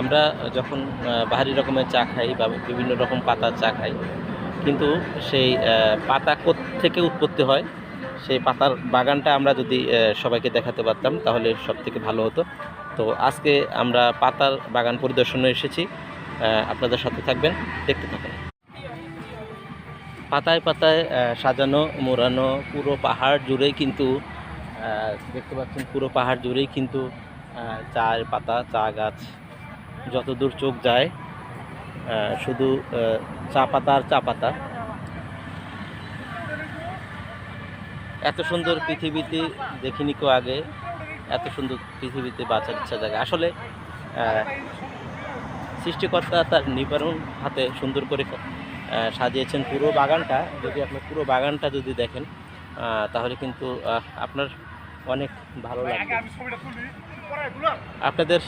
আমরা যখন বাহারি রকমের চা খাই বা বিভিন্ন রকম পাতার চা খাই, কিন্তু সেই পাতা থেকে উৎপত্তি হয়, সেই পাতার বাগানটা আমরা যদি সবাইকে দেখাতে পারতাম, তাহলে সব থেকে ভালো হতো। তো আজকে আমরা পাতার বাগান পরিদর্শনে এসেছি আপনাদের সাথে থাকবেন, দেখতে থাকুন। পাতায় পাতায় সাজানো, মোড়ানো, পুরো পাহাড় জুড়েই কিন্তু দেখতে পাচ্ছেন পুরো পাহাড় জুড়েই কিন্তু চায়ের পাতা, চা গাছ যত দূর চোখ যায় শুধু চা পাতা আর চা পাতা। এত সুন্দর পৃথিবীতে দেখিনি কেউ আগে, এত সুন্দর পৃথিবীতে বাঁচার ইচ্ছা জায়গা আসলে সৃষ্টিকর্তা তার নিবারণ হাতে সুন্দর করে সাজিয়েছেন পুরো বাগানটা। যদি আপনার পুরো বাগানটা যদি দেখেন তাহলে কিন্তু আপনার অনেক ভালো লাগবে। আপনাদের